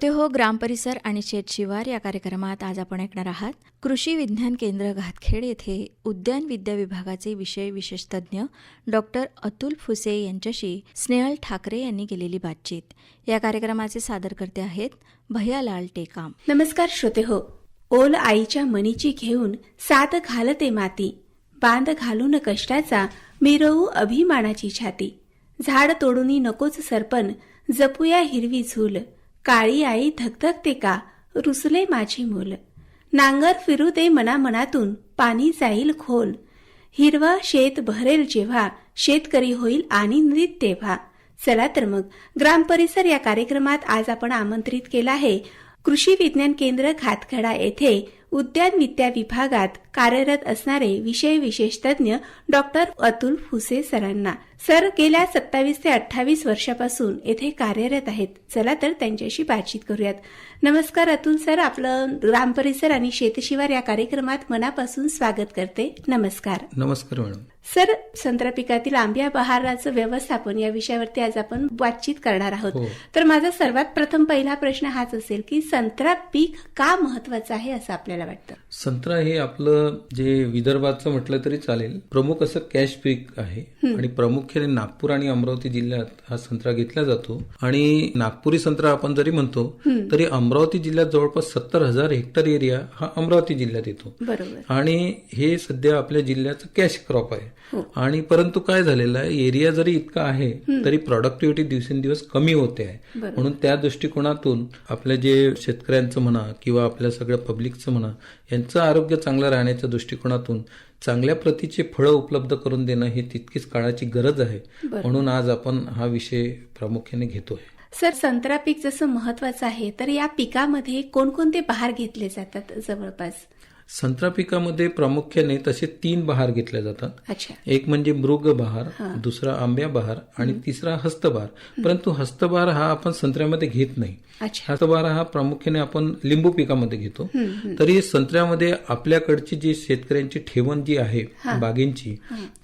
श्रोते हो ग्रामपरिसर आणि शेतशिवार या कार्यक्रमात आज आपण ऐकणार आहात. कृषी विज्ञान केंद्र घातखेड येथे उद्यान विद्या विभागाचे विषय विशेषतज्ञ डॉक्टर अतुल फुसे यांच्याशी स्नेहल ठाकरे यांनी केलेली बातचीत. या कार्यक्रमाचे सादरकर्ते आहेत भैयालाल टेकाम. नमस्कार श्रोते हो. ओल आईच्या मनीची घेऊन सात घालते माती. बांध घालून कष्टाचा मिरवू अभिमानाची छाती. झाड तोडूनी नकोच सरपण जपूया हिरवी झूल. काळी आई धकधकते का? रुसले माझी मूल. नांगर फिरू दे मनामनातून पाणी जाईल खोल. हिरवा शेत भरेल जेव्हा शेतकरी होईल आनंदित तेव्हा. चला तर मग ग्राम परिसर या कार्यक्रमात आज आपण आमंत्रित केला आहे कृषी विज्ञान केंद्र खातखडा येथे उद्यान विद्या विभागात कार्यरत असणारे विषय विशेषतज्ञ डॉक्टर अतुल फुसे सरांना. सर गेल्या सत्तावीस ते अठ्ठावीस वर्षापासून येथे कार्यरत आहेत. चला तर त्यांच्याशी बातचीत करूयात. नमस्कार अतुल सर. आपलं ग्राम परिसर आणि शेतशिवार या कार्यक्रमात मनापासून स्वागत करते. नमस्कार. नमस्कार मॅडम. सर संत्रा पिकातील आंब्या बहाराचं व्यवस्थापन या विषयावरती आज आपण बातचीत करणार आहोत. हो. तर माझा सर्वात प्रथम पहिला प्रश्न हाच असेल की संत्रा पीक का महत्वाचं आहे असं आपल्याला वाटतं? संत्रा हे आपलं जे विदर्भाचं म्हटलं तरी चालेल. प्रमुख असं कॅश पीक आहे आणि प्रामुख्याने नागपूर आणि अमरावती जिल्ह्यात हा संत्रा घेतला जातो. आणि नागपुरी संत्रा आपण जरी म्हणतो तरी अमरावती जिल्ह्यात जवळपास सत्तर हजार हेक्टर एरिया हा अमरावती जिल्ह्यात येतो. आणि हे सध्या आपल्या जिल्ह्याचं कॅश क्रॉप आहे. हो. आणि परंतु काय झालेलं आहे एरिया जरी इतका आहे तरी प्रॉडक्टिव्हिटी दिवसेंदिवस कमी होते आहे. म्हणून त्या दृष्टिकोनातून आपल्या जे शेतकऱ्यांचं म्हणा किंवा आपल्या सगळ्या पब्लिकचं म्हणा यांचं आरोग्य चांगलं राहण्याच्या दृष्टिकोनातून चांगल्या प्रतीचे फळं उपलब्ध करून देणं ही तितकीच काळाची गरज आहे. म्हणून आज आपण हा विषय प्रामुख्याने घेतोय. सर संत्रा पीक जसं महत्वाचं आहे तर या पिकामध्ये कोणकोणते बहार घेतले जातात जवळपास? संत्रा पिकामध्ये प्रामुख्याने तसे तीन बहार घेतले जातात. अच्छा. एक म्हणजे मृग बहार दुसरा आंब्या बहार आणि तिसरा हस्तबहार परंतु हस्तबहार हा आपण संत्र्यामध्ये घेत नाही. अच्छा. हस्तबहार हा प्रामुख्याने आपण लिंबू पिकामध्ये घेतो. तरी संत्र्यामध्ये आपल्याकडची जी शेतकऱ्यांची ठेवण जी आहे बागेंची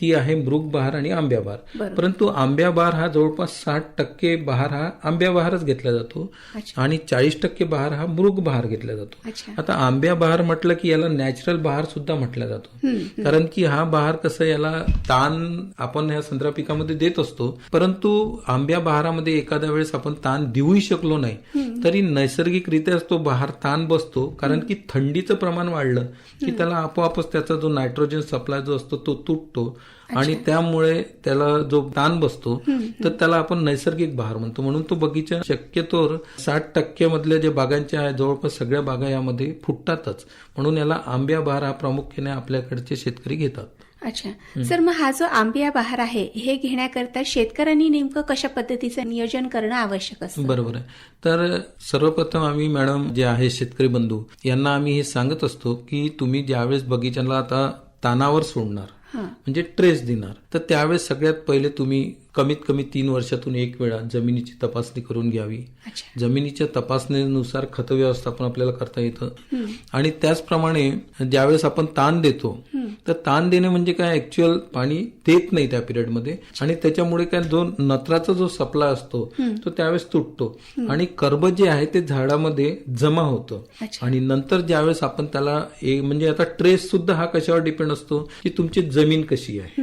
ती आहे मृग बहार आणि आंब्या बहार. परंतु आंब्या बहार हा जवळपास साठ टक्के बहार हा आंब्या बहारच घेतला जातो. आणि चाळीस टक्के बहार हा मृग बहार घेतला जातो. आता आंब्या बहार म्हटलं की याला नॅचरल बहार सुद्धा म्हटला जातो. कारण की हा बहार कसं याला ताण आपण ह्या संत्रा पिकामध्ये देत असतो परंतु आंब्या बहारामध्ये एखाद्या वेळेस आपण ताण देऊही शकलो नाही. तरी नैसर्गिकरित्याच तो बहार ताण बसतो कारण की थंडीचं प्रमाण वाढलं की त्याला आपोआपच त्याचा जो नायट्रोजन सप्लाय जो असतो तो तुटतो. आणि त्यामुळे त्याला जो ताण बसतो तर त्याला आपण नैसर्गिक बहार म्हणतो. म्हणून तो बगीचा शक्यतोवर साठ टक्के मधल्या जे बागांच्या आहे जवळपास सगळ्या बागा यामध्ये फुटतातच. म्हणून याला आंब्या बहार हा प्रामुख्याने आपल्याकडचे शेतकरी घेतात. अच्छा. सर मग हा जो आंबिया बहार आहे हे घेण्याकरता शेतकऱ्यांनी नेमकं कशा पद्धतीचं नियोजन करणं आवश्यक असतं? बरोबर आहे. तर सर्वप्रथम आम्ही मॅडम जे आहे शेतकरी बंधू यांना आम्ही हे सांगत असतो की तुम्ही ज्यावेळेस बगीच्याला आता तानावर सोडणार म्हणजे ट्रेस देणार. तर त्यावेळेस सगळ्यात पहिले तुम्ही कमीत कमी तीन वर्षातून एक वेळा जमिनीची तपासणी करून घ्यावी. जमिनीच्या तपासणीनुसार खत व्यवस्थापन आपल्याला करता येतं. आणि त्याचप्रमाणे ज्यावेळेस आपण ताण देतो तर ताण देणे म्हणजे काय? ऍक्च्युअल पाणी देत नाही त्या पिरियडमध्ये आणि त्याच्यामुळे काय? जो नत्राचा जो सप्लाय असतो तो त्यावेळेस तुटतो. आणि कर्ब जे आहे ते झाडामध्ये जमा होतं. आणि नंतर ज्यावेळेस आपण त्याला म्हणजे आता ट्रेस सुद्धा हा कशावर डिपेंड असतो? की तुमची जमीन कशी आहे.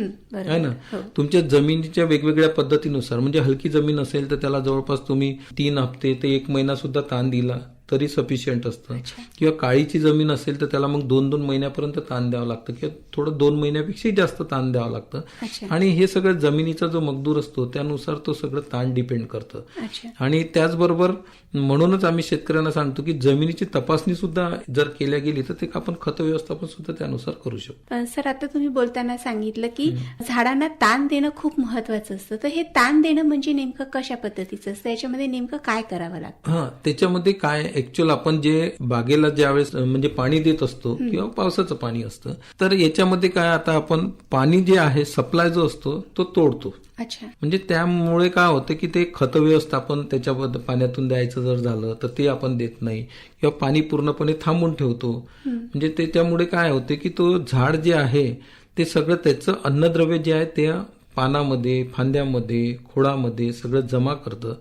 ना तुमच्या जमिनीच्या वेगवेगळ्या पद्धतीनुसार म्हणजे हलकी जमीन असेल तर त्याला जवळपास तुम्ही तीन हप्ते ते एक महिना सुद्धा ताण दिला. तरी सफिशियंट असतं. किंवा काळीची जमीन असेल तर त्याला मग दोन दोन महिन्यापर्यंत ताण द्यावं लागतं. किंवा थोडं दोन महिन्यापेक्षाही जास्त ताण द्यावं लागतं. आणि हे सगळं जमिनीचा जो मजदूर असतो त्यानुसार तो सगळं ताण डिपेंड करतं. आणि त्याचबरोबर म्हणूनच आम्ही शेतकऱ्यांना सांगतो की जमिनीची तपासणी सुद्धा जर केल्या गेली तर ते आपण खत व्यवस्थापन सुद्धा त्यानुसार करू शकतो. सर आता तुम्ही बोलताना सांगितलं की झाडांना ताण देणं खूप महत्वाचं असतं. तर हे ताण देणं म्हणजे नेमकं कशा पद्धतीचं असतं? याच्यामध्ये नेमकं काय करावं लागतं? हा त्याच्यामध्ये काय ऍक्च्युअल आपण जे बागेला ज्यावेळेस म्हणजे पाणी देत असतो किंवा पावसाचं पाणी असतं तर याच्यामध्ये काय आता आपण पाणी जे आहे सप्लाय जो असतो तो तोडतो. अच्छा. म्हणजे त्यामुळे काय होतं की ते खत व्यवस्थापन त्याच्या पाण्यातून द्यायचं जर झालं तर ते आपण देत नाही. किंवा पाणी पूर्णपणे थांबून ठेवतो. म्हणजे त्याच्यामुळे काय होते की तो झाड जे आहे ते सगळं त्याचं अन्नद्रव्य जे आहे ते पानामध्ये फांद्यामध्ये खोडामध्ये सगळं जमा करतं.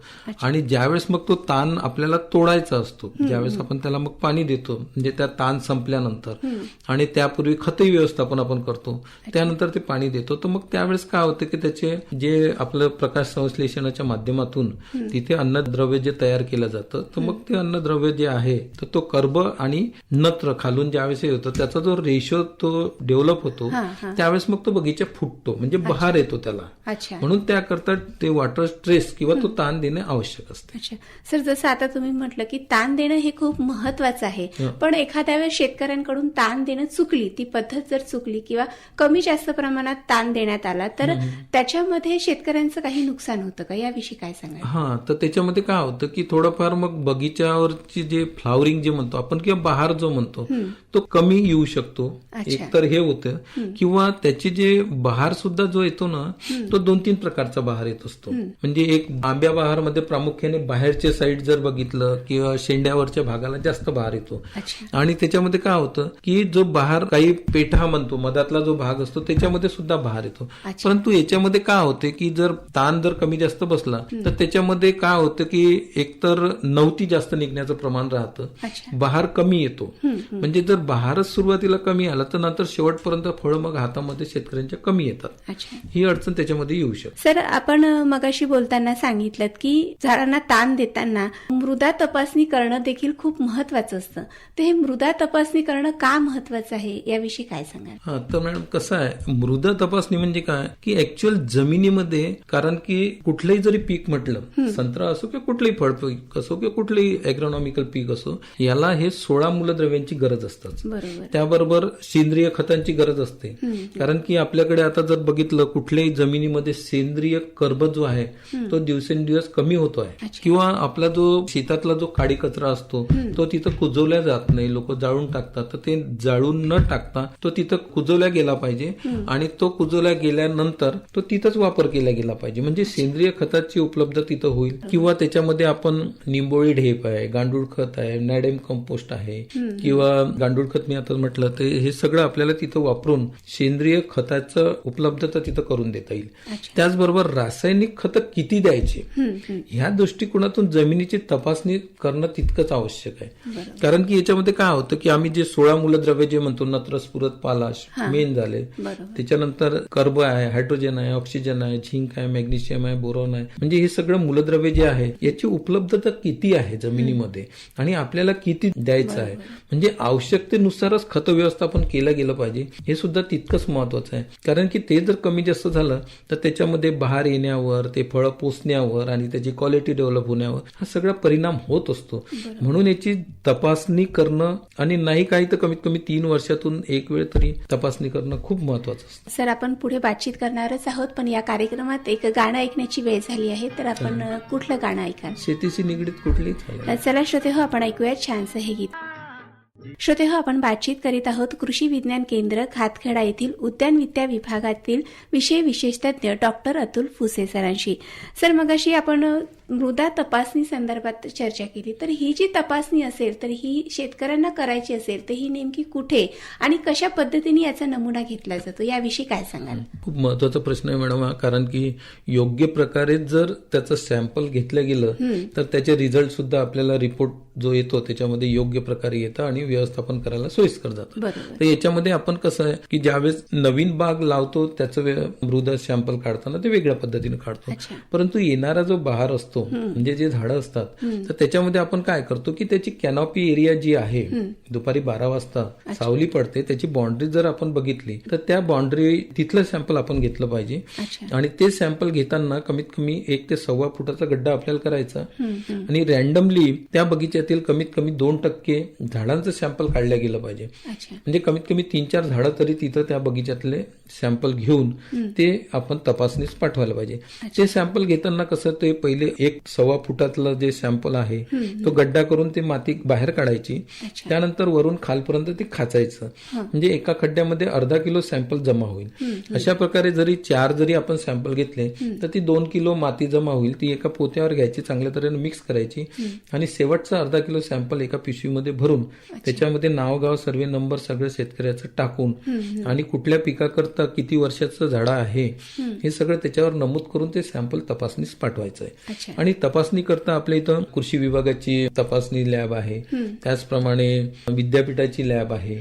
आणि ज्यावेळेस मग तो ताण आपल्याला तोडायचा असतो ज्यावेळेस आपण त्याला मग पाणी देतो म्हणजे त्या ताण संपल्यानंतर. आणि त्यापूर्वी खतही व्यवस्थापन आपण करतो. त्यानंतर ते पाणी देतो. तर मग त्यावेळेस काय होतं की त्याचे जे आपलं प्रकाश संश्लेषणाच्या माध्यमातून तिथे अन्नद्रव्य जे तयार केलं जातं तर मग ते अन्नद्रव्य जे आहे तर तो कर्ब आणि नत्र खालून ज्यावेळेस होतं त्याचा जो रेशो तो डेव्हलप होतो. त्यावेळेस मग तो बगीचा फुटतो म्हणजे बहार येतो. त्याला. अच्छा. म्हणून त्याकरता ते वॉटर स्ट्रेस किंवा तो ताण देणे आवश्यक असते. अच्छा. सर जसं आता तुम्ही म्हटलं की ताण देणं हे खूप महत्वाचं आहे. पण एखाद्या वेळेस शेतकऱ्यांकडून ताण देणं चुकली ती पद्धत जर चुकली किंवा कमी जास्त प्रमाणात ताण देण्यात आला तर त्याच्यामध्ये शेतकऱ्यांचं काही नुकसान होतं का? याविषयी काय सांगाल? हा तर त्याच्यामध्ये काय होतं की थोडंफार मग बगीच्यावरची जे फ्लावरिंग जे म्हणतो आपण किंवा बहार जो म्हणतो तो कमी येऊ शकतो. अच्छा. एक तर हे होतं. किंवा त्याचे जे बहार सुद्धा जो येतो ना तो दोन तीन प्रकारचा बहार येत असतो. म्हणजे एक आंब्या बहारमध्ये प्रामुख्याने बाहेरचे साईड जर बघितलं किंवा शेंड्यावरच्या भागाला जास्त बहार येतो. आणि त्याच्यामध्ये काय होतं की जो बहार काही पेठा म्हणतो मधातला जो भाग असतो त्याच्यामध्ये सुद्धा बहार येतो. परंतु याच्यामध्ये काय होते की जर ताण जर कमी जास्त बसला तर त्याच्यामध्ये काय होतं की एकतर नवती जास्त निघण्याचं प्रमाण राहतं. बहार कमी येतो. म्हणजे जर बहारच सुरुवातीला कमी आला तर नंतर शेवटपर्यंत फळं मग हातामध्ये शेतकऱ्यांच्या कमी येतात. ही अडचण त्याच्यामध्ये येऊ शकते. सर आपण मगाशी बोलताना सांगितलं की झाडांना ताण देताना मृदा तपासणी करणं देखील खूप महत्वाचं असतं. तर हे मृदा तपासणी करणं का महत्वाचं आहे? याविषयी काय सांगाल? हा तर मॅडम कसं आहे? मृदा तपासणी म्हणजे काय? की ऍक्च्युअल जमिनीमध्ये कारण की कुठलंही जरी पीक म्हटलं संत्रा असो किंवा कुठलंही फळ पीक असो किंवा कुठलंही ॲग्रोनॉमिकल पीक असो याला हे सोळा मूलद्रव्यांची गरज असतात. बरोबर. त्याबरोबर सेंद्रिय खतांची गरज असते. कारण की आपल्याकडे आता जर बघितलं कुठल्याही जमिनीमध्ये सेंद्रिय कर्ब जो आहे तो दिवसेंदिवस कमी होतो आहे. किंवा आपला जो शेतातला जो काडी कचरा असतो तो तिथं कुजवल्या जात नाही. लोक जाळून टाकतात. तर ते जाळून न टाकता तो तिथं कुजवल्या गेला पाहिजे आणि तो कुजवल्या गेल्यानंतर तो तिथंच वापर केला गेला पाहिजे. म्हणजे सेंद्रिय खताची उपलब्ध तिथं होईल. किंवा त्याच्यामध्ये आपण निंबोळी ढेप आहे गांडूळ खत आहे नॅडेम कंपोस्ट आहे किंवा गांडूळ खत मी आता म्हटलं तर हे सगळं आपल्याला तिथं वापरून सेंद्रिय खताचं उपलब्धता तिथं करून देता येईल. त्याचबरोबर रासायनिक खतं किती द्यायची. ह्या दृष्टिकोनातून जमिनीची तपासणी करणं तितकंच आवश्यक आहे. कारण की याच्यामध्ये काय होतं की आम्ही जे सोळा मूलद्रव्य जे म्हणतो नत्र स्फुरत पालाश मेन झाले. त्याच्यानंतर कर्ब आहे हायड्रोजन आहे ऑक्सिजन आहे झिंक आहे मॅग्नेशियम आहे बोरॉन आहे. म्हणजे हे सगळं मूलद्रव्य जे आहे याची उपलब्धता किती आहे जमिनीमध्ये? आणि आपल्याला किती द्यायचं आहे? म्हणजे आवश्यकतेनुसारच खत व्यवस्थापन केलं गेलं पाहिजे हे सुद्धा तितकंच महत्वाचं आहे. कारण की ते जर कमी जास्त झालं तर त्याच्यामध्ये बहार येण्यावर ते फळं पोचण्यावर आणि त्याची क्वालिटी डेव्हलप होण्यावर हा सगळा परिणाम होत असतो. म्हणून याची तपासणी करणं आणि नाही काही तर कमीत कमी तीन वर्षातून एक वेळ तरी तपासणी करणं खूप महत्वाचं असतं. सर आपण पुढे बातचीत करणारच आहोत पण या कार्यक्रमात एक गाणं ऐकण्याची वेळ झाली आहे तर आपण कुठलं गाणं ऐकाल? शेतीशी निगडीत चालेल चला श्रोते हो आपण ऐकूया छानसं हे गीत. श्रोते हो आपण बातचीत करीत आहोत कृषी विज्ञान केंद्र खातखेडा येथील उद्यानविद्या विभागातील विषय विशेषतज्ञ डॉक्टर अतुल फुसे सरांशी. सर मगाशी आपण मृदा तपासणी संदर्भात चर्चा केली. तर ही जी तपासणी असेल तर ही शेतकऱ्यांना करायची असेल तर ही नेमकी कुठे आणि कशा पद्धतीने याचा नमुना घेतला जातो याविषयी काय सांगाल? खूप महत्त्वाचा प्रश्न आहे मॅडम हा कारण की योग्य प्रकारे जर त्याचं सॅम्पल घेतलं गेलं तर त्याचे रिझल्ट सुद्धा आपल्याला रिपोर्ट जो येतो त्याच्यामध्ये योग्य प्रकारे येतं आणि व्यवस्थापन करायला सोयीस्कर जातं. तर याच्यामध्ये आपण कसं आहे की ज्यावेळेस नवीन बाग लावतो त्याचं मृदा सॅम्पल काढताना ते वेगळ्या पद्धतीने काढतो. परंतु येणारा जो बहार असतो म्हणजे जे झाडं असतात. तर त्याच्यामध्ये आपण काय करतो की त्याची कॅनॉपी एरिया जी आहे दुपारी बारा वाजता सावली पडते त्याची बाउंड्री जर आपण बघितली तर त्या बाउंड्री तिथलं सॅम्पल आपण घेतलं पाहिजे. आणि ते सॅम्पल घेताना कमीत कमी एक ते सव्वा फुटाचा गड्डा आपल्याला करायचा. आणि रॅन्डमली त्या बगीच्यातील कमीत कमी दोन टक्के झाडांचं सॅम्पल काढलं गेलं पाहिजे. म्हणजे कमीत कमी तीन चार झाडं तरी तिथं त्या बगीच्यातले सॅम्पल घेऊन ते आपण तपासणीस पाठवायला पाहिजे. ते सॅम्पल घेताना कसं ते पहिले एक सव्वा फुटातलं जे सॅम्पल आहे तो गड्डा करून ते माती बाहेर काढायची. त्यानंतर वरून खालपर्यंत ते खाचायचं. म्हणजे एका खड्ड्यामध्ये अर्धा किलो सॅम्पल जमा होईल. अशा प्रकारे जरी चार जरी आपण सॅम्पल घेतले तर ती दोन किलो माती जमा होईल. ती एका पोत्यावर घ्यायची चांगल्या तऱ्हेने मिक्स करायची. आणि शेवटचा अर्धा किलो सॅम्पल एका पिशवीमध्ये भरून त्याच्यामध्ये नाव गाव सर्वे नंबर सगळं शेतकऱ्याचं टाकून आणि कुठल्या पिकाकरता किती वर्षाचं झाड आहे हे सगळं त्याच्यावर नमूद करून ते सॅम्पल तपासणीस पाठवायचं आहे आणि तपासणी करता आपल्या इथं कृषी विभागाची तपासणी लॅब आहे. त्याचप्रमाणे विद्यापीठाची लॅब आहे.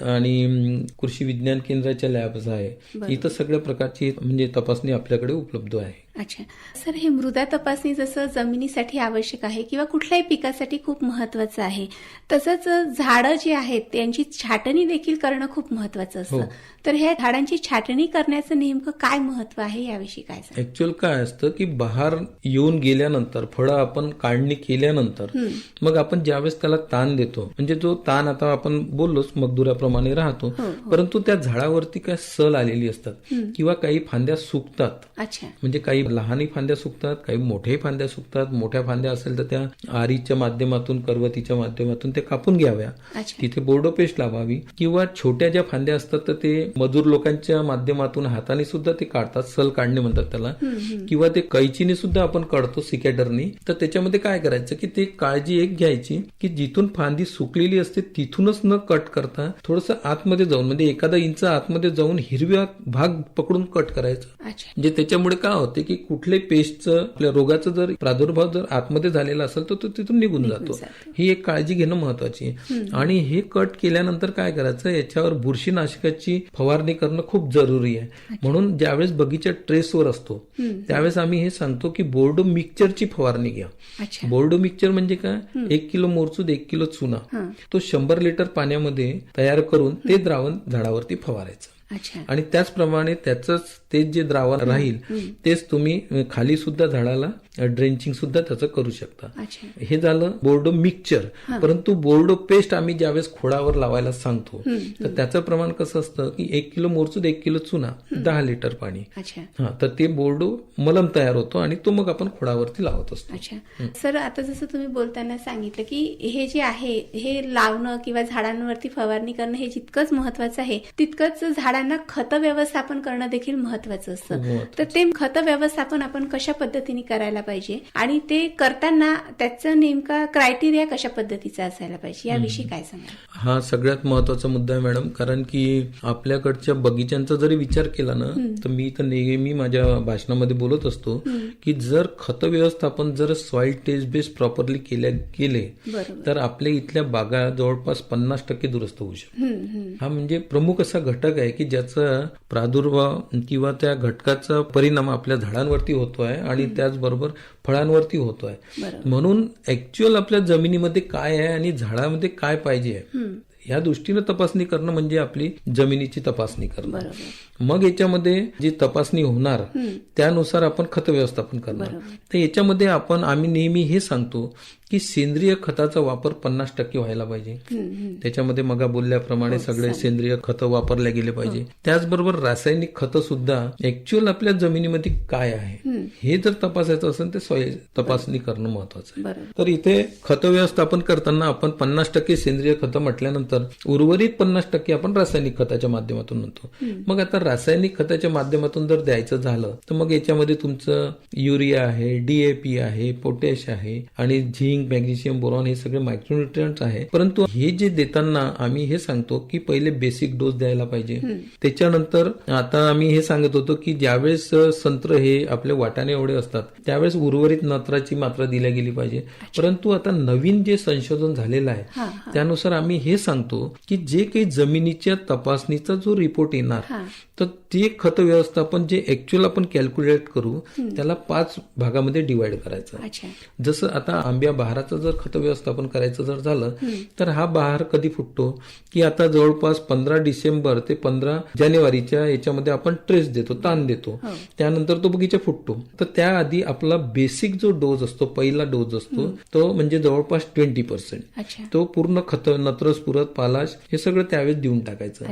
आणि कृषी विज्ञान केंद्राच्या लॅब्स आहे. इथं सगळ्या प्रकारची म्हणजे तपासणी आपल्याकडे उपलब्ध आहे. अच्छा. सर हे मृदा तपासणी जसं जमिनीसाठी आवश्यक आहे किंवा कुठल्याही पिकासाठी खूप महत्वाचं आहे तसंच झाडं जी आहेत त्यांची छाटणी देखील करणं खूप महत्वाचं असतं. हो. तर ह्या झाडांची छाटणी करण्याचं नेमकं काय महत्त्व आहे याविषयी काय सांगा ऍक्च्युअल काय असतं की बहार येऊन गेल्यानंतर फळं आपण काढणी केल्यानंतर मग आपण ज्यावेळेस त्याला ताण देतो म्हणजे जो ताण आता आपण बोललोच मगदुराप्रमाणे राहतो परंतु त्या झाडावरती काय सल आलेली असतात किंवा काही फांद्या सुकतात. अच्छा. म्हणजे काही लहानही फांद्या सुकतात काही मोठ्याही फांद्या सुकतात मोठ्या फांद्या असेल तर त्या आरीच्या माध्यमातून करवतीच्या माध्यमातून ते कापून घ्याव्या. तिथे बोर्डो पेस्ट लावावी किंवा छोट्या ज्या फांद्या असतात तर ते मजूर लोकांच्या माध्यमातून हाताने सुद्धा ते काढतात सल काढणे म्हणतात त्याला. किंवा ते कैचीने सुद्धा आपण काढतो सिकॅडरनी. तर त्याच्यामध्ये काय करायचं की ते काळजी एक घ्यायची की जिथून फांदी सुकलेली असते तिथूनच न कट करता थोडस आतमध्ये जाऊन म्हणजे एखादा इंच आतमध्ये जाऊन हिरव्या भाग पकडून कट करायचं. म्हणजे त्याच्यामुळे काय होते की कुठले पेस्टचं आपल्या रोगाचं जर प्रादुर्भाव जर आतमध्ये झालेला असेल तर तो तिथून निघून जातो. ही एक काळजी घेणं महत्वाची आहे. आणि हे कट केल्यानंतर काय करायचं याच्यावर बुरशीनाशकाची फवारणी करणं खूप जरुरी आहे. म्हणून ज्यावेळेस बगीचा ट्रेसवर असतो त्यावेळेस आम्ही हे सांगतो की बोर्डो मिक्सचरची फवारणी घ्या. बोर्डो मिक्सचर म्हणजे काय? एक किलो मोरचूद एक किलो चुना. तो शंभर लिटर पाण्यामध्ये तयार करून ते द्रावण झाडावरती फवारायचं. आणि त्याचप्रमाणे त्याचंच तेच जे द्रावण राहील तेच तुम्ही खाली सुद्धा झाडाला ड्रेंचिंग सुद्धा त्याचं करू शकता. अच्छा. हे झालं बोर्डो मिक्सचर. परंतु बोर्डो पेस्ट आम्ही ज्यावेळेस खोडावर लावायला सांगतो तर त्याचं प्रमाण कसं असतं की एक किलो मोरचूद एक किलो चुना दहा लिटर पाणी. अच्छा. हा तर ते बोर्डो मलम तयार होतो आणि तो मग आपण खोडावरती लावत असतो. सर आता जसं तुम्ही बोलताना सांगितलं की हे जे आहे हे लावणं किंवा झाडांवरती फवारणी करणं हे जितकंच महत्वाचं आहे तितकंच झाडांना खत व्यवस्थापन करणं देखील महत्वाचं असतं. तर ते खत व्यवस्थापन आपण कशा पद्धतीने करायला पाहिजे? आणि ते करताना त्याचं नेमका क्रायटेरिया कशा पद्धतीचा असायला पाहिजे? याविषयी काय सांगा हा सगळ्यात महत्त्वाचा मुद्दा आहे मॅडम. कारण की आपल्याकडच्या बगीच्यांचा जरी विचार केला ना तर मी तर नेहमी माझ्या भाषणामध्ये बोलत असतो की जर खत व्यवस्थापन जर सॉइल टेस्ट बेस प्रॉपरली केल्या गेले बरोबर. तर आपल्या इथल्या बागा जवळपास पन्नास टक्के दुरुस्त होऊ हम्म. हा म्हणजे प्रमुख असा घटक आहे की ज्याचा प्रादुर्भाव किंवा त्या घटकाचा परिणाम आपल्या झाडांवरती होतोय आणि त्याचबरोबर फळांवरती होतोय. बरोबर. म्हणून ऍक्च्युअल आपल्या जमिनीमध्ये काय आहे आणि झाडामध्ये काय पाहिजे या दृष्टीनं तपासणी करणं म्हणजे आपली जमिनीची तपासणी करणं. मग याच्यामध्ये जी तपासणी होणार त्यानुसार आपण खत व्यवस्थापन करणार. तर याच्यामध्ये आपण आम्ही नेहमी हे सांगतो की सेंद्रिय खताचा वापर पन्नास टक्के व्हायला पाहिजे. त्याच्यामध्ये मग बोलल्याप्रमाणे सगळे सेंद्रिय खतं वापरले गेले पाहिजे. त्याचबरोबर रासायनिक खतं सुद्धा ऍक्च्युअल आपल्या जमिनीमध्ये काय आहे हे जर तपासायचं असेल तर सॉइल तपासणी करणं महत्वाचं आहे. तर इथे खत व्यवस्थापन करताना आपण पन्नास टक्के सेंद्रिय खतं म्हटल्यानंतर उर्वरित पन्नास टक्के आपण रासायनिक खताच्या माध्यमातून म्हणतो. मग आता रासायनिक खताच्या माध्यमातून जर द्यायचं झालं तर मग याच्यामध्ये तुमचं युरिया आहे डीएपी आहे पोटॅश आहे आणि झिंक मॅग्नेशियम बोरॉन हे सगळे मायक्रोन्युट्रियंट्स आहे. परंतु हे जे देताना आम्ही हे सांगतो की पहिले बेसिक डोस द्यायला पाहिजे. त्याच्यानंतर आता आम्ही हे सांगत होतो की ज्यावेळेस संत्र हे आपले वाटाणे एवढे असतात त्यावेळेस उर्वरित नत्राची मात्रा दिल्या गेली पाहिजे. परंतु आता नवीन जे संशोधन झालेलं आहे त्यानुसार आम्ही हे सांगतो की जे काही जमिनीच्या तपासणीचा जो रिपोर्ट येणार तर ते खत व्यवस्थापन जे ऍक्च्युअल आपण कॅल्क्युलेट करू त्याला पाच भागामध्ये डिवाइड करायचं. जसं आता आंब्या बहाराचं जर खत व्यवस्थापन करायचं जर झालं तर हा बहार कधी फुटतो? की आता जवळपास पंधरा डिसेंबर ते पंधरा जानेवारीच्या याच्यामध्ये आपण ट्रेस देतो ताण देतो. त्यानंतर तो बगीचा फुटतो. तर त्याआधी आपला बेसिक जो डोस असतो पहिला डोस असतो तो म्हणजे जवळपास ट्वेंटी पर्सेंट तो पूर्ण खत नत्रस पुरत पालाश हे सगळं त्यावेळेस देऊन टाकायचं.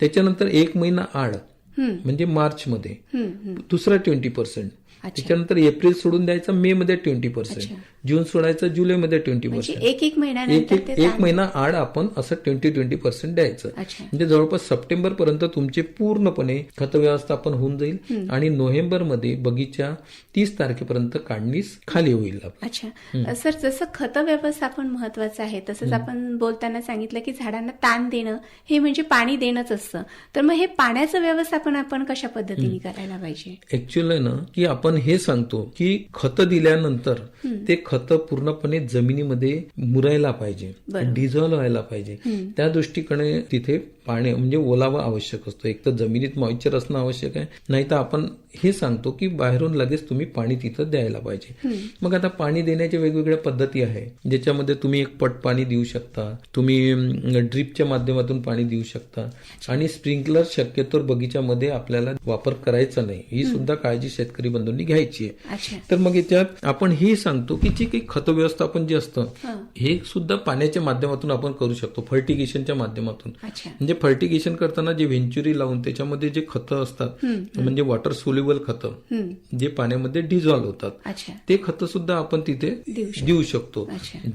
त्याच्यानंतर एक महिना आड म्हणजे मार्च मध्ये हम्म हम्म. दुसरा ट्वेंटी पर्सेंट. त्याच्यानंतर एप्रिल सोडून द्यायचा मे मध्ये ट्वेंटी पर्सेंट. जून सोडायचं जुलैमध्ये ट्वेंटी म्हणजे पर्सेंट एक एक एक महिन्यानंतर एक एक तांदूळ- महिना आड आपण असं ट्वेंटी ट्वेंटी पर्सेंट द्यायचं. म्हणजे जवळपास सप्टेंबर पर्यंत तुमचे पूर्णपणे खत व्यवस्थापन होऊन जाईल आणि नोव्हेंबरमध्ये बगीचा तीस तारखेपर्यंत काढणीस खाली होईल. अच्छा. सर जसं खत व्यवस्थापन महत्वाचं आहे तसंच आपण बोलताना सांगितलं की झाडांना ताण देणं हे म्हणजे पाणी देणंच असतं. तर मग हे पाण्याचं व्यवस्थापन आपण कशा पद्धतीने करायला पाहिजे? ऍक्च्युअल ना की आपण हे सांगतो की खत दिल्यानंतर ते खत पूर्णपणे जमिनीमध्ये मुरायला पाहिजे. डिझॉल्व्ह व्हायला पाहिजे. त्या दृष्टीकडे तिथे पाणी म्हणजे ओलावा आवश्यक असतो. एक तर जमिनीत मॉइश्चर असणं आवश्यक आहे. नाही तर आपण हे सांगतो की बाहेरून लगेच तुम्ही पाणी तिथं द्यायला पाहिजे. मग आता पाणी देण्याच्या वेगवेगळ्या पद्धती आहे. ज्याच्यामध्ये तुम्ही एक पट पाणी देऊ शकता. तुम्ही ड्रीपच्या माध्यमातून पाणी देऊ शकता. आणि स्प्रिंकलर शक्यतोर बगीच्यामध्ये आपल्याला वापर करायचा नाही. ही सुद्धा काळजी शेतकरी बंधूंनी घ्यायची आहे. तर मग याच्यात आपण हे सांगतो की जे काही खत व्यवस्थापन जे असतं हा. हे सुद्धा पाण्याच्या माध्यमातून आपण करू शकतो फर्टिगेशनच्या माध्यमातून. म्हणजे फर्टिगेशन करताना जे व्हेंचुरी लावून त्याच्यामध्ये जे खतं असतात म्हणजे वॉटर सोल्युबल खतं जे पाण्यामध्ये डिझॉल्व्ह होतात ते खतं सुद्धा आपण तिथे देऊ शकतो.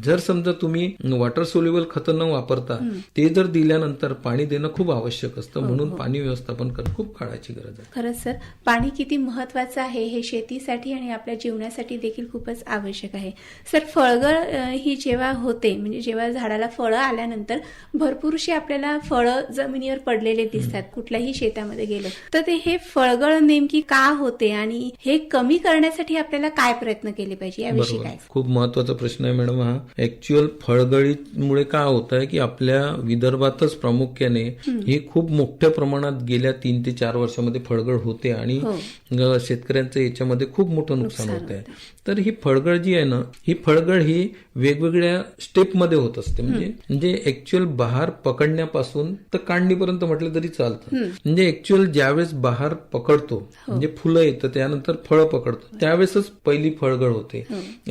जर समजा तुम्ही वॉटर सोल्युबल खतं न वापरता ते जर दिल्यानंतर पाणी देणं खूप आवश्यक असतं हो, म्हणून पाणी व्यवस्थापन करणं खूप काळाची गरज आहे. खरंच सर पाणी किती महत्वाचं आहे हे शेतीसाठी आणि आपल्या जीवनासाठी देखील खूपच आवश्यक आहे. सर फळगळ ही जेव्हा होते म्हणजे जेव्हा झाडाला फळं आल्यानंतर भरपूरशी आपल्याला फळं जमिनीवर पडलेले दिसतात कुठल्याही शेतामध्ये गेलो तर ते हे फळगळ नेमकी का होते आणि हे कमी करण्यासाठी आपल्याला काय प्रयत्न केले पाहिजे याविषयी काय? खूप महत्त्वाचा प्रश्न आहे मॅडम हा. ऍक्च्युअल फळगळीमुळे काय होत आहे की आपल्या विदर्भातच प्रामुख्याने ही खूप मोठ्या प्रमाणात गेल्या तीन ते चार वर्षामध्ये फळगळ होते आणि हो. शेतकऱ्यांचं याच्यामध्ये खूप मोठं नुकसान नुकसान होत आहे तर ही फळगळ जी आहे ना ही फळगळ ही वेगवेगळ्या स्टेपमध्ये होत असते. म्हणजे म्हणजे ऍक्च्युअल बहार पकडण्यापासून तर काढणीपर्यंत म्हटलं तरी चालतं. म्हणजे ऍक्च्युअल ज्यावेळेस बहार पकडतो म्हणजे फुलं येतं त्यानंतर फळं पकडतो. त्यावेळेसच पहिली फळगळ होते.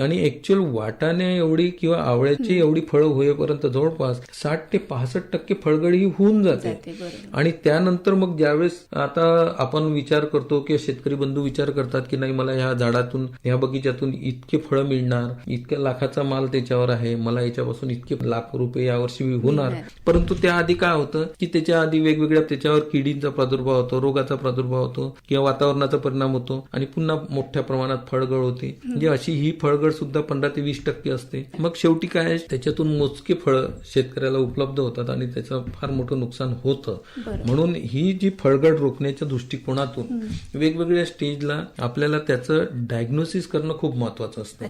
आणि ऍक्च्युअल वाटाण्या एवढी किंवा आवळ्याची एवढी फळं होईपर्यंत जवळपास साठ ते पासष्ट टक्के फळगळ ही होऊन जाते. आणि त्यानंतर मग ज्यावेळेस आता आपण विचार करतो किंवा शेतकरी बंधू विचार करतात की नाही मला ह्या झाडातून ह्या बगीच्यातून इतके फळं मिळणार इतक्या लाखाचा माल त्याच्यावर आहे मला याच्यापासून इतके लाख रुपये यावर्षी होणार. परंतु त्याआधी काय होतं की त्याच्या आधी वेगवेगळ्या त्याच्यावर किडींचा प्रादुर्भाव होतो रोगाचा प्रादुर्भाव होतो किंवा वातावरणाचा परिणाम होतो आणि पुन्हा मोठ्या प्रमाणात फळगळ होते. म्हणजे अशी ही फळगळ सुद्धा पंधरा ते वीस टक्के असते. मग शेवटी काय त्याच्यातून मोजके फळं शेतकऱ्याला उपलब्ध होतात आणि त्याचं फार मोठं नुकसान होतं. म्हणून ही जी फळगड रोखण्याच्या दृष्टिकोनातून वेगवेगळ्या स्टेजला आपल्याला त्याचं डायग्नोसिस करणं खूप महत्वाचं असतं.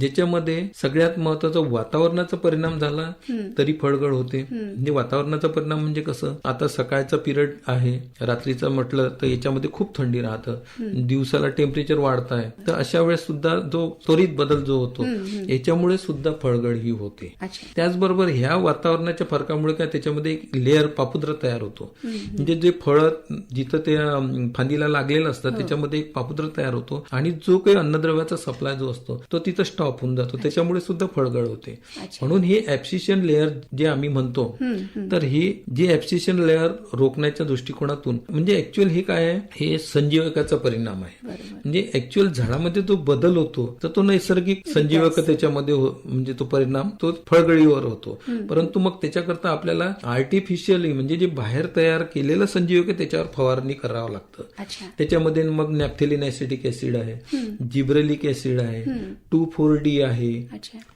ज्याच्यामध्ये सगळ्यात महत्त्वाचा वातावरणाचा परिणाम झाला तरी फळगळ होते. म्हणजे वातावरणाचा परिणाम म्हणजे कसं? आता सकाळचा पिरियड आहे रात्रीचं म्हटलं तर याच्यामध्ये खूप थंडी राहतं. दिवसाला टेम्परेचर वाढत आहे तर अशा वेळेस सुद्धा जो त्वरित बदल जो होतो याच्यामुळे सुद्धा फळगळ ही होते. त्याचबरोबर ह्या वातावरणाच्या फरकामुळे काय? त्याच्यामध्ये एक लेअर पापुद्रा तयार होतो. म्हणजे जे फळ जिथं ते फांदीला लागलेलं असतं त्याच्यामध्ये एक पापुद्रा तयार होतो. आणि जो काही अन्नद्रव्याचा सप्लाय जो असतो तो तिथं स्टॉप होऊन जातो. त्याच्यामुळे सुद्धा फळगळ होते. म्हणून हे ऍप्सिशन लेअर जे आम्ही म्हणतो तर ही जी ऍप्सिशन लेअर रोखण्याच्या दृष्टिकोनातून म्हणजे ऍक्च्युअल हे काय आहे? हे संजीवकाचा परिणाम आहे. म्हणजे ऍक्च्युअल झाडामध्ये जो बदल होतो तर तो नैसर्गिक संजीवक त्याच्यामध्ये हो- म्हणजे तो परिणाम तो फळगळीवर होतो. परंतु मग त्याच्याकरता आपल्याला आर्टिफिशियली म्हणजे जे बाहेर तयार केलेलं संजीवक त्याच्यावर फवारणी करावं लागतं. त्याच्यामध्ये मग नॅप्थेलिन ऍसिडिक ऍसिड आहे जिब्रेलिक ऍसिड आहे टू फोर डी आहे.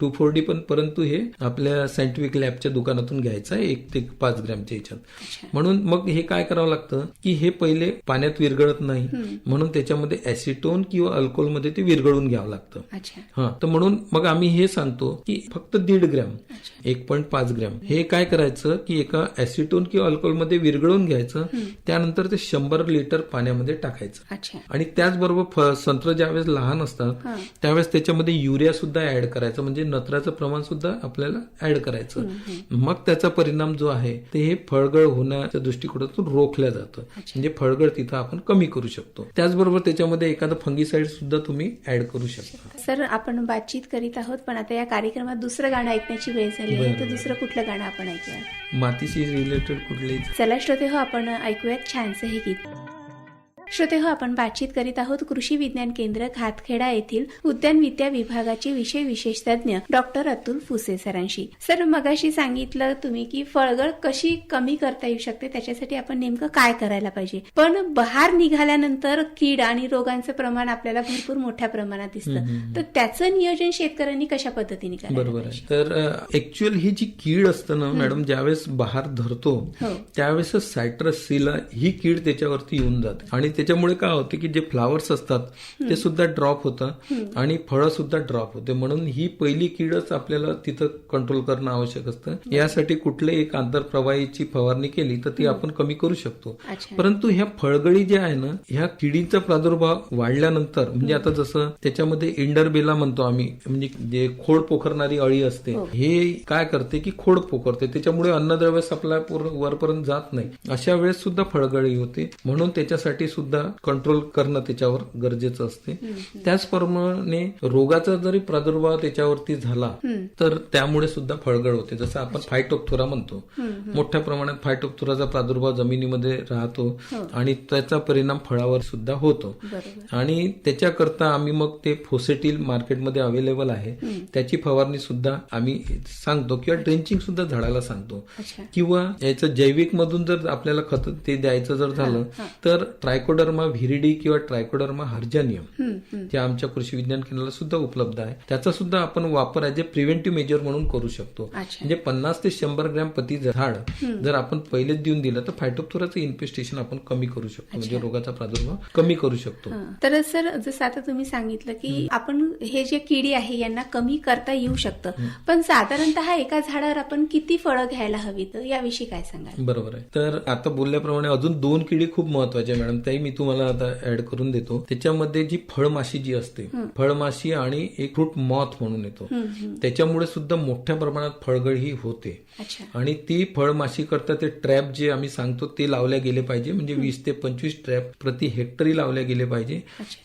टू फोर डी पण परंतु हे आपल्या सायंटिफिक लॅबच्या दुकानातून घ्यायचं आहे एक ते पाच ग्रॅमच्या. ह्याच्यात. म्हणून मग हे काय करावं लागतं की हे पहिले पाण्यात विरघळत नाही. म्हणून त्याच्यामध्ये ऍसिटोन किंवा अल्कोहोलमध्ये ते विरघळून घ्यावं लागतं. हा तर म्हणून मग आम्ही हे सांगतो की फक्त दीड ग्रॅम एक पॉईंट पाच ग्रॅम. हे काय करायचं की एका ऍसिटोन किंवा अल्कोहोलमध्ये विरघळून घ्यायचं त्यानंतर ते शंभर लिटर पाण्यामध्ये टाकायचं. आणि त्याचबरोबर संत्र ज्यावेळेस लहान असतात. त्यावेळेस त्याच्यामध्ये युरिया सुद्धा ऍड करायचं म्हणजे नत्राचं प्रमाण सुद्धा आपल्याला ऍड करायचं. मग त्याचा परिणाम जो आहे ते हे फळगळ होण्याच्या दृष्टिकोनातून रोखल्या जातं. म्हणजे फळगळ तिथं आपण कमी करू शकतो. त्याचबरोबर त्याच्यामध्ये एखादं फंगिसाईड सुद्धा तुम्ही ऍड करू शकता. सर आपण बातचीत करीत आहोत पण आता या कार्यक्रमात दुसरं गाणं ऐकण्याची वेळ झाली आहे. तर दुसरं कुठलं गाणं आपण ऐकूया मातीशी रिलेटेड कुठलेही चला श्रोते हो आपण ऐकूयात छानसे हे गीत. श्रोते हो आपण बातचीत करीत आहोत कृषी विज्ञान केंद्र घातखेडा येथील उद्यान विद्या विभागाचे विषय विशेष तज्ञ डॉक्टर अतुल फुसे सरांशी. सर मगाशी सांगितलं तुम्ही की फळगळ कशी कमी करता येऊ शकते? त्याच्यासाठी आपण नेमकं काय करायला पाहिजे? पण बहार निघाल्यानंतर कीड आणि रोगांचं प्रमाण आपल्याला भरपूर मोठ्या प्रमाणात दिसतं. तर त्याचं नियोजन शेतकऱ्यांनी कशा पद्धतीने करायला बरोबर आहे? तर ऍक्च्युअल ही जी कीड असतं ना मॅडम ज्यावेळेस बहार धरतो हो. त्यावेळेसच सायट्रस सीला ही कीड त्याच्यावरती येऊन जाते. आणि त्याच्यामुळे काय होते की जे फ्लावर्स असतात ते सुद्धा ड्रॉप होतं आणि फळं सुद्धा ड्रॉप होते. म्हणून ही पहिली कीडच आपल्याला तिथं कंट्रोल करणं आवश्यक असतं. यासाठी कुठले एक आंतरप्रवाहीची फवारणी केली तर ती आपण कमी करू शकतो. परंतु ह्या फळगळी ज्या आहे ना ह्या किडीचा प्रादुर्भाव वाढल्यानंतर म्हणजे आता जसं त्याच्यामध्ये इंडरबेला म्हणतो आम्ही म्हणजे जे खोड पोखरणारी अळी असते हे. काय करते की खोड पोखरते. त्याच्यामुळे अन्नद्रव्य सप्लाय पूर्ण वरपर्यंत जात नाही. अशा वेळेस सुद्धा फळगळी होते. म्हणून त्याच्यासाठी सुद्धा कंट्रोल करणं त्याच्यावर गरजेचं असते. त्याचप्रमाणे रोगाचा जरी प्रादुर्भाव त्याच्यावरती झाला तर त्यामुळे सुद्धा फळगळ होते. जसं आपण फायटोक्थोरा म्हणतो. मोठ्या प्रमाणात फायटोक्थोराचा प्रादुर्भाव जमिनीमध्ये राहतो आणि त्याचा परिणाम फळावर सुद्धा होतो. आणि त्याच्याकरता आम्ही मग ते फोसेटिल मार्केटमध्ये अवेलेबल आहे. त्याची फवारणी सुद्धा आम्ही सांगतो किंवा ड्रेंचिंग सुद्धा झाडाला सांगतो. किंवा याचं जैविक मधून जर आपल्याला खत ते द्यायचं जर झालं तर ट्रायकोडर्मा व्हिरिडी किंवा ट्रायकोडर्मा हर्जानियम. जे आमच्या कृषी विज्ञान केंद्राला सुद्धा उपलब्ध आहे. त्याचा सुद्धा आपण वापर ॲज ए प्रिव्हेंटिव्ह मेजर म्हणून करू शकतो. म्हणजे पन्नास ते शंभर ग्रॅम प्रति झाड जर आपण पहिलेच देऊन दिलं तर फायटोप्थोराचं इन्फेस्टेशन आपण कमी करू शकतो. म्हणजे रोगाचा प्रादुर्भाव कमी करू शकतो. तर सर जसं आता तुम्ही सांगितलं की आपण हे जे किडी आहे यांना कमी करता येऊ शकतं. पण साधारणतः एका झाडावर आपण किती फळं घ्यायला हवीत? याविषयी काय सांगाल? बरोबर आहे. तर आता बोलल्याप्रमाणे अजून दोन किडी खूप महत्वाची आहे मॅडम. त्याही मी तुम्हाला आता ऍड करून देतो. त्याच्यामध्ये जी फळमाशी जी असते फळमाशी आणि एक फ्रूट मॉथ म्हणून येतो. त्याच्यामुळे सुद्धा मोठ्या प्रमाणात फळगळ ही होते आणि ती फळमाशी करता ते ट्रॅप जे आम्ही सांगतो ते लावल्या गेले पाहिजे. म्हणजे वीस ते पंचवीस ट्रॅप प्रति हेक्टरी लावल्या गेले पाहिजे.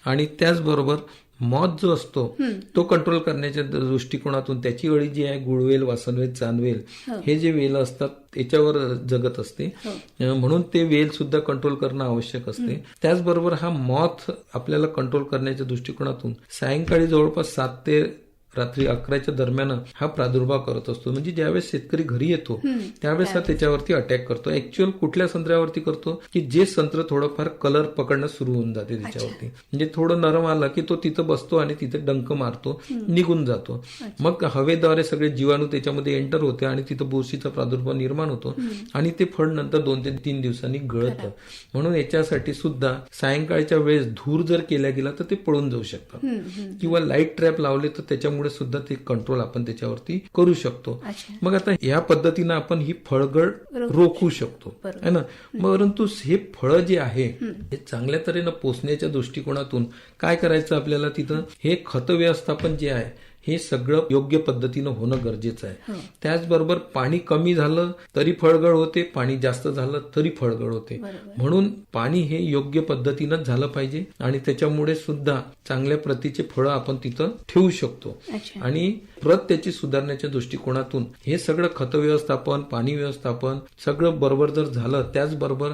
आणि त्याचबरोबर मॉथ जो असतो तो कंट्रोल करण्याच्या दृष्टिकोनातून त्याची अळी जी आहे गुळवेल वासनवेल चांदवेल हे. जे वेल असतात त्याच्यावर जगत असते. अं, म्हणून ते वेल सुद्धा कंट्रोल करणं आवश्यक असते. त्याचबरोबर हा मॉथ आपल्याला कंट्रोल करण्याच्या दृष्टिकोनातून सायंकाळी जवळपास सात ते रात्री अकराच्या दरम्यान हा प्रादुर्भाव करत असतो. म्हणजे ज्यावेळेस शेतकरी घरी येतो त्यावेळेस हा त्याच्यावरती अटॅक करतो. ऍक्च्युअल कुठल्या संत्र्यावरती करतो? की जे संत्र थोडंफार कलर पकडणं सुरू होऊन जाते त्याच्यावरती. म्हणजे थोडं नरम आलं की तो तिथं बसतो आणि तिथे डंक मारतो निघून जातो. मग हवेद्वारे सगळे जीवाणू त्याच्यामध्ये एंटर होते आणि तिथं बुरशीचा प्रादुर्भाव निर्माण होतो आणि ते फळ नंतर दोन ते तीन दिवसांनी गळतं. म्हणून याच्यासाठी सुद्धा सायंकाळच्या वेळेस धूर जर केला गेला तर ते पळून जाऊ शकतात किंवा लाइट ट्रॅप लावले तर त्याच्यामुळे सुद्धा ते कंट्रोल आपण त्याच्यावरती करू शकतो. मग आता या पद्धतीनं आपण ही फळगळ रोखू शकतो. है ना? परंतु हे फळं जे आहे हे चांगल्या तऱ्हेनं पोचण्याच्या दृष्टिकोनातून काय करायचं आपल्याला तिथं? हे खत व्यवस्थापन जे आहे हे सगळं योग्य पद्धतीनं होणं गरजेचं आहे. त्याचबरोबर पाणी कमी झालं तरी फळगळ होते पाणी जास्त झालं तरी फळगळ होते. म्हणून पाणी हे योग्य पद्धतीनं झालं पाहिजे आणि त्याच्यामुळे सुद्धा चांगल्या प्रतीचे फळं आपण तिथं ठेवू शकतो. आणि प्रत त्याची सुधारण्याच्या दृष्टिकोनातून हे सगळं खत व्यवस्थापन पाणी व्यवस्थापन सगळं बरोबर जर झालं त्याचबरोबर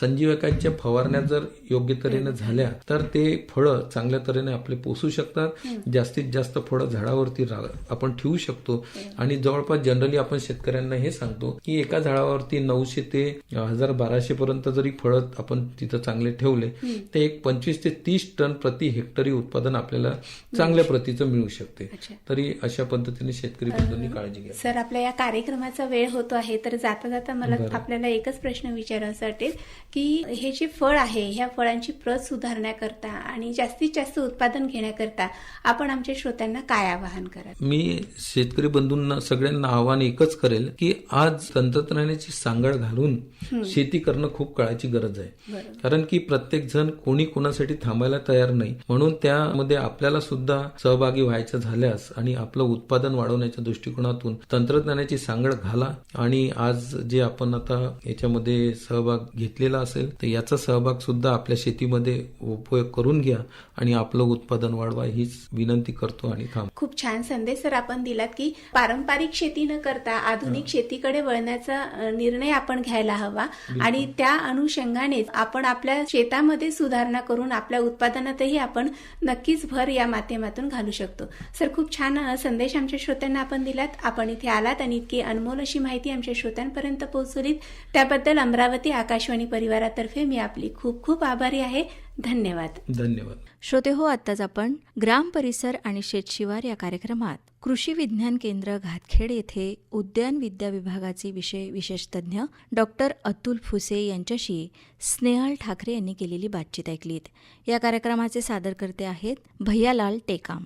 संजीवकांच्या फवारण्या जर योग्य तऱ्हेनं झाल्या तर ते फळं चांगल्या तऱ्हेने आपले पोसू शकतात. जास्तीत जास्त फळं झाडावरती आपण ठेवू शकतो. आणि जवळपास जनरली आपण शेतकऱ्यांना हे सांगतो की एका झाडावरती नऊशे ते हजार बाराशे पर्यंत जरी फळं आपण तिथं चांगले ठेवले तर एक पंचवीस ते तीस टन प्रति हेक्टरी उत्पादन आपल्याला चांगल्या प्रतीचं मिळू शकते. तरी अशा पद्धतीने शेतकरी बंधूंनी काळजी घ्या. सर आपल्या या कार्यक्रमाचा वेळ होतो आहे तर जाता जाता मला आपल्याला एकच प्रश्न विचारायचा वाटेल की हे जे फळ आहे ह्या फळांची प्रत सुधारण्याकरता आणि जास्तीत जास्त उत्पादन घेण्याकरता आपण आमच्या श्रोत्यांना काय आवाहन कराल मी शेतकरी बंधूंना सगळ्यांना आव्हान एकच करेल की आज तंत्रज्ञानाची सांगड घालून शेती करणं खूप काळाची गरज आहे. कारण की प्रत्येक जण कोणी कोणासाठी थांबायला तयार नाही. म्हणून त्यामध्ये आपल्याला सुद्धा सहभागी व्हायचं झाल्यास आणि आपलं उत्पादन वाढवण्याच्या दृष्टिकोनातून तंत्रज्ञानाची सांगड घाला आणि आज जे आपण आता याच्यामध्ये सहभाग घेतलेला असेल तर याचा सहभाग सुद्धा आपल्या शेतीमध्ये उपयोग करून घ्या आणि आपलं उत्पादन वाढवा हीच विनंती करतो आणि थांब. खूप खूप छान संदेश सर आपण दिलात की पारंपरिक शेती न करता आधुनिक शेतीकडे वळण्याचा निर्णय आपण घ्यायला हवा. आणि त्या अनुषंगाने आपण आपल्या शेतामध्ये सुधारणा करून आपल्या उत्पादनातही आपण नक्कीच भर या माध्यमातून घालू शकतो. सर खूप छान संदेश आमच्या श्रोत्यांना आपण दिलात. आपण इथे आलात आणि इतकी अनमोल अशी माहिती आमच्या श्रोत्यांपर्यंत पोहोचवलीत. त्याबद्दल अमरावती आकाशवाणी परिवारातर्फे मी आपली खूप खूप आभारी आहे. धन्यवाद. धन्यवाद. श्रोते हो आत्ताच आपण ग्राम परिसर आणि शेतशिवार या कार्यक्रमात कृषी विज्ञान केंद्र घातखेड येथे उद्यान विद्या विभागाचे विषय विशेष तज्ज्ञ डॉक्टर अतुल फुसे यांच्याशी स्नेहल ठाकरे यांनी केलेली बातचीत ऐकलीत. या कार्यक्रमाचे सादरकर्ते आहेत भैयालाल टेकाम.